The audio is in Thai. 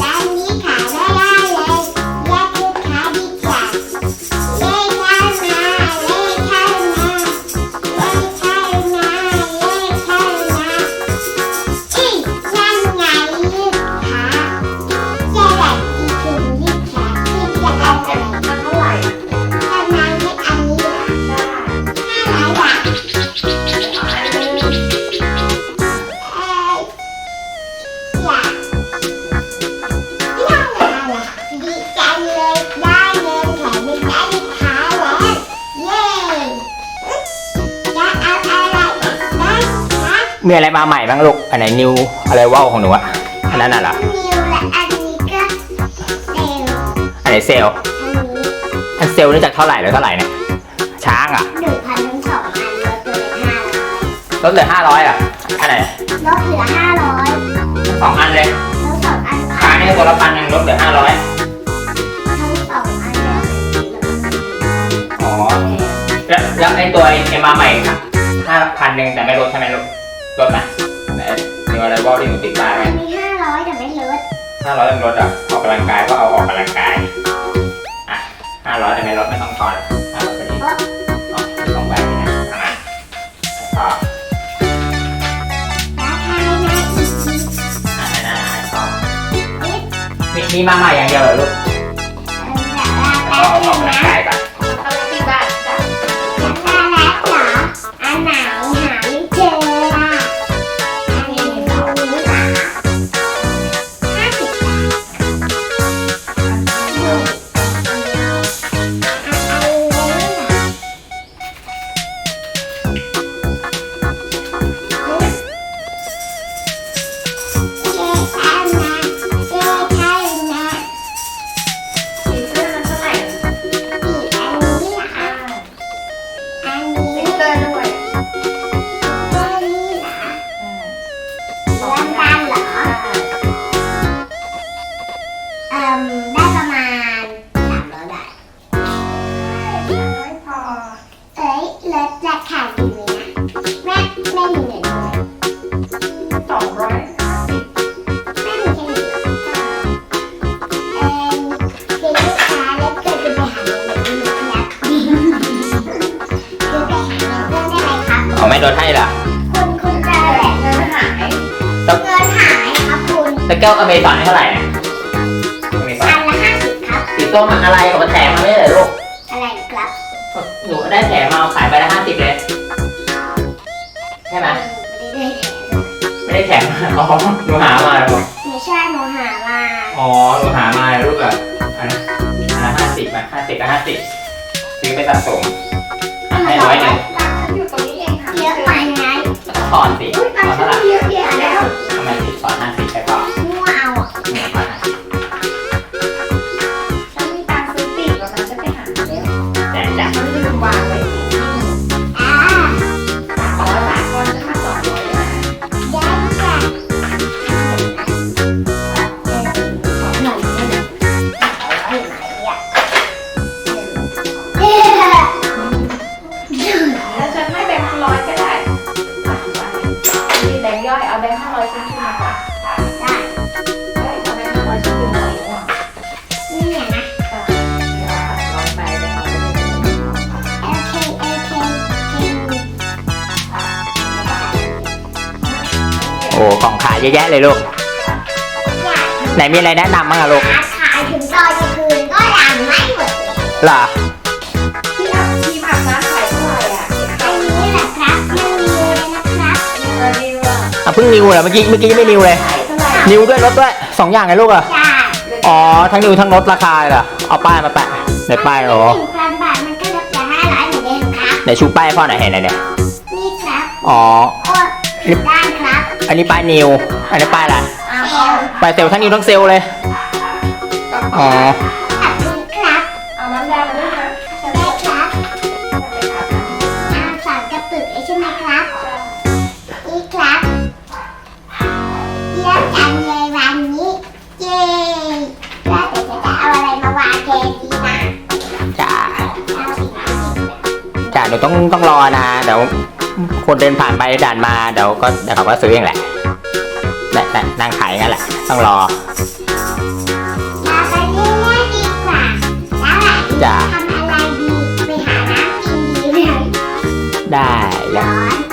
ร้ มีอะไรมาใหม่บ้างลูก อันไหนนิวอะไรว่าวของหนูอะอันนั้นน่ะเหรอ นิวและอันนี้ก็เซลล์อันไหนเซลล์อันนี้อันเซลล์นี่จากเท่าไหร่หรือเท่าไหร่เนี่ย ช้างอะหนึ่งพันทั้งสองอันลดเหลือห้าร้อยลดเหลือห้าร้อยอะอันไหนลดเหลือห้าร้อยสองอันเลยทั้งสองอันช้างนี่ตัวละพันหนึ่งลดเหลือห้าร้อยทั้งสองอันเลยอ๋อ แล้วแล้วไอ้ตัวไอ้มาใหม่ค่ะห้าพันหนึ่งแต่ไม่ลดใช่ไหมลูก ลดไหมไหนนิวอะไรว่าวที่หนูติดบ้านไหมอันนี้ห้าร้อยแต่ไม่ลดห้าร้อยลดอะออกกำลังกายก็เอาออกกำลังกายอะห้าร้อยแต่ไม่ลดไม่ต้องทอนห้าร้อยก็ดีอ๋อต้องไปนะอะอะราคานะอีกทีอะให้นะให้ต่อนิดมีมีมาใหม่อย่างเดียวเหรอลูกราคาก็แป๊บอนึอกงกำลังนะ แม่แม่มีเงินไหมสองร้อยห้าสิบแม่มีแค่นี้เอ่มเป็นลูกค้าแล้วเกิดจะไปหาเงินแบบนี้นะครับคือไปหาเงินเพิ่มได้ไหมครับเอาไม่ลดให้เหรอคุณคุณจะแบบเงินหายเงินหายครับคุณแล้วแก้วอเมซอนนี่เท่าไหร่เนี่ยอเมซออันนละห้าสิบครับ สีส้มมันอะไรกับแถมมาไม่ได้เหรอลูก อะไรครับ หนูได้แถมมาขายไป แถมไม่ได้แถมอ๋อหนูหามาเหรอลูกไม่ใช่หนูหามาอ๋อหนูหามาลูกอะอันนั้นอันละห้าสิบมาห้าสิบกับห้าสิบซื้อไปสะสมอะให้ร้อยหนึ่งร้านฉันอยู่ตรงนี้เองค่ะเยอะไปไงก็ต้องทอนสิอุ้ยทร้านอนฉัเท่านไหร่มีเยอะแยะแล้วทำไมติดทอนห้าสิบ ของขายเยอะแยะเลยลูกอยากไหนมีอะไรแนะนำบ้างอะลูกหาขายถึงตอนกลางคืนก็ยังไม่หมดเลยเหรอที่อาบที่อาบน้ำขายเท่าไหร่อะอันนี้แหละครับยังมีเลยนะครับเออดีว่ะอะเพิ่งนิวเหรอเมื่อกี้เมื่อกี้ยังไม่นิวเลยขายเท่าไหร่นิวด้วยลดด้วยสองอย่างไงลูกอะใช่อ๋อทั้งนิวทั้งลดราคาเลยเหรอเอาป้ายมาแปะในป้ายเหรอหนึ่งพันบาทมันก็ลดเหลือห้าร้อยเหมือนเดิมครับในชูป้ายให้พ่อหน่อยเห็นไหนเนี่ยนี่ครับอ๋อโอ้ด้านครับ อันนี้ป้ายนิว อันนี้ป้ายอะไรอ้าวป้ายเซลล์ทั้งนิวทั้งเซลล์เลย อ๋อ ขอบคุณครับ เอาน้ำยามาด้วยนะได้ครับน้ำอาสารกระปุกไอ้ใช่ไหมครับ นี่ครับเยี่ยมจังเลยวันนี้ เย้ว่าแต่จะเอาอะไรมาวางแทนดีนะจ้า เอาสีไหนดีจ้าเดี๋ยวต้องต้องรอนะ เดี๋ยว คนเดินผ่านไปด่านมาเดี๋ยวก็เดี๋ยวเขาก็ซื้อเองแหละนั่งขายงั้นแหละ ต้องรอจ้าได้แล้ว